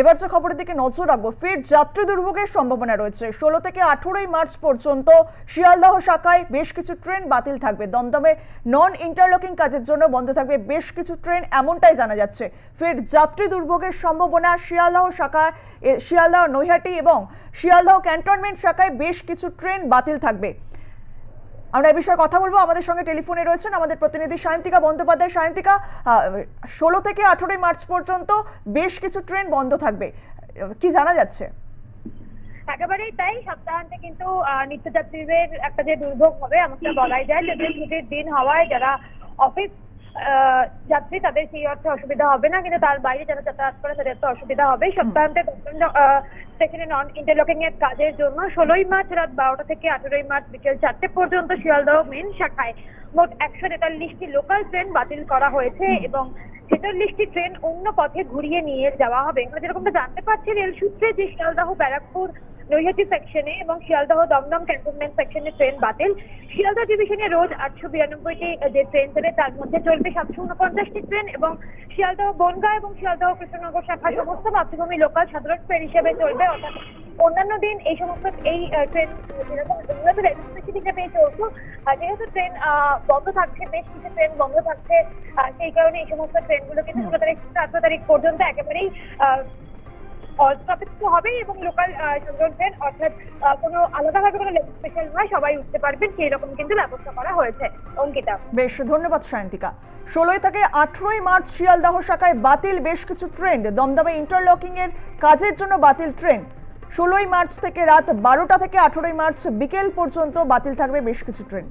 এবার যে খবরের দিকে নজর রাখব, ফের যাত্রী দুর্ভোগের সম্ভাবনা রয়েছে। ষোলো থেকে আঠেরোই মার্চ পর্যন্ত শিয়ালদহ শাখায় বেশ কিছু ট্রেন বাতিল থাকবে। দমদমে নন ইন্টারলকিং কাজের জন্য বন্ধ থাকবে বেশ কিছু ট্রেন, এমনটাই জানা যাচ্ছে। ফের যাত্রী দুর্ভোগের সম্ভাবনা শিয়ালদহ শাখায় শিয়ালদহ নৈহাটি এবং শিয়ালদহ ক্যান্টনমেন্ট শাখায় বেশ কিছু ট্রেন বাতিল থাকবে। আমরা এই বিষয়ে কথা বলব। আমাদের সঙ্গে টেলিফোনে রয়েছেন আমাদের প্রতিনিধি সায়ন্তিকা বন্দ্যোপাধ্যায়। সায়ন্তিকা ষোলো থেকে আঠেরোই মার্চ পর্যন্ত বেশ কিছু ট্রেন বন্ধ থাকবে। কি জানা যাচ্ছে? একেবারেই তাই। সপ্তাহান্তে কিন্তু নিত্যযাত্রীদের একটা যে দুর্ভোগ হবে আমাকে বলাই যায়। যদি ছুটির দিন হওয়ায় যারা অফিস আহ, যাত্রী তাদের সেই অর্থে অসুবিধা হবে না। কিন্তু তার বাইরে যারা যাতায়াত করে তাদের তো অসুবিধা হবে সপ্তাহান্তে স্টেশনে নন ইন্টারলকিং এর কাজের জন্য ষোলোই মার্চ রাত বারোটা থেকে আঠেরোই মার্চ বিকেল চারটে পর্যন্ত শিয়ালদহ মেন শাখায় মোট একশো তেতাল্লিশটি লোকাল ট্রেন বাতিল করা হয়েছে এবং ছেচল্লিশটি ট্রেন অন্য পথে ঘুরিয়ে নিয়ে যাওয়া হবে। আমরা যেরকমটা জানতে পারছি রেল সূত্রে যে শিয়ালদহ ব্যারাকপুর নৈহাটি সেকশনে এবং শিয়ালদহ দমদম ক্যান্টনমেন্ট সেকশনে ট্রেন বাতিল। শিয়ালদহ ডিভিশনে রোজ আটশো বিরানব্বইটি যে ট্রেন চলে তার মধ্যে চলবে সাতশো উনপঞ্চাশটি ট্রেন এবং শিয়ালদহ বনগাঁ এবং শিয়ালদহ কৃষ্ণনগর শাখা সমস্ত মাতৃভূমি লোকাল সাধারণ ট্রেন হিসেবে চলবে। অর্থাৎ অন্যান্য দিন এই সমস্ত এই ট্রেন যেরকম যেগুলোতে রেল স্টেশন হিসেবে চলতো যেহেতু ট্রেন আহ, বন্ধ থাকছে বেশ কিছু ট্রেন বন্ধ থাকছে সেই কারণে এই সমস্ত ট্রেনগুলো কিন্তু ষোলো তারিখ আঠারো তারিখ পর্যন্ত একেবারেই আহ, হবেই এবং লোকাল অর্থাৎ কোনো আলাদাভাবে কোনো স্পেশাল নয়, সবাই উঠতে পারবেন সেই রকম কিন্তু ব্যবস্থা করা হয়েছে, অঙ্কিতা। বেশ, ধন্যবাদ সায়ন্তিকা। ষোলোই থেকে আঠেরোই মার্চ শিয়ালদহ শাখায় বাতিল বেশ কিছু ট্রেন দমদমে ইন্টারলকিং এর কাজের জন্য বাতিল ট্রেন ষোলোই মার্চ থেকে রাত বারোটা থেকে আঠেরোই মার্চ বিকেল পর্যন্ত বাতিল থাকবে বেশ কিছু ট্রেন